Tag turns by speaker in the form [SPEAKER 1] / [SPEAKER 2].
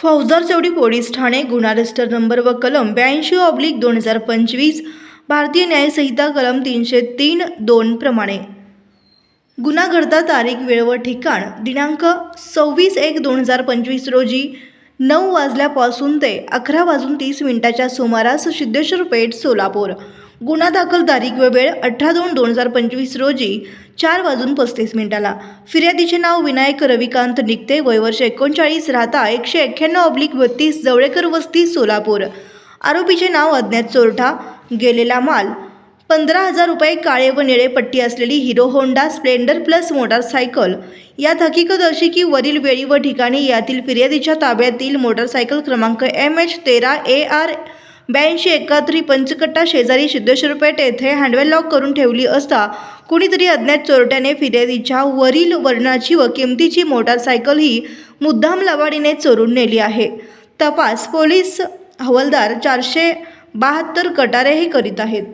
[SPEAKER 1] फौजदार चौडी पोलीस ठाणे गुन्हा register number व कलम ब्याऐंशी ऑब्लिक दोन हजार पंचवीस भारतीय न्यायसंहिता कलम तीनशे तीन दोन प्रमाणे. गुन्हा घडता तारीख वेळ व ठिकाण दिनांक सव्वीस एक दोन हजार पंचवीस रोजी नऊ वाजल्यापासून ते अकरा वाजून तीस मिनिटाच्या सुमारास सिद्धेश्वर पेठ सोलापूर. गुन्हा दाखल तारीख व वेळ अठरा दोन दोन हजार पंचवीस रोजी चार वाजून पस्तीस मिनिटाला. फिर्यादीचे नाव विनायक रविकांत निघते वय वर्ष एकोणचाळीस राहता एकशे एक्क्याण्णव ऑब्लिक बत्तीस जवळेकर वस्ती सोलापूर. आरोपीचे नाव अज्ञात चोरठा गेलेला माल. पंधरा हजार रुपये काळे व निळे पट्टी असलेली Hero Honda Splendor Plus motorcycle. यात हकीकत अशी की वरील वेळी व ठिकाणी यातील फिर्यादीच्या ताब्यातील मोटारसायकल क्रमांक एम एच तेरा ए आर ब्याऐंशी एकाहत्तरी पंचकट्टा शेजारी सिद्धेश्वर पेठ येथे हँडवेल लॉक करून ठेवली असता कुणीतरी अज्ञात चोरट्याने फिर्यादीच्या वरील वर्णाची व किमतीची मोटारसायकल ही मुद्दाम लवाडीने चोरून नेली आहे. तपास पोलीस हवालदार चारशे बहात्तर कटारेही करीत आहेत.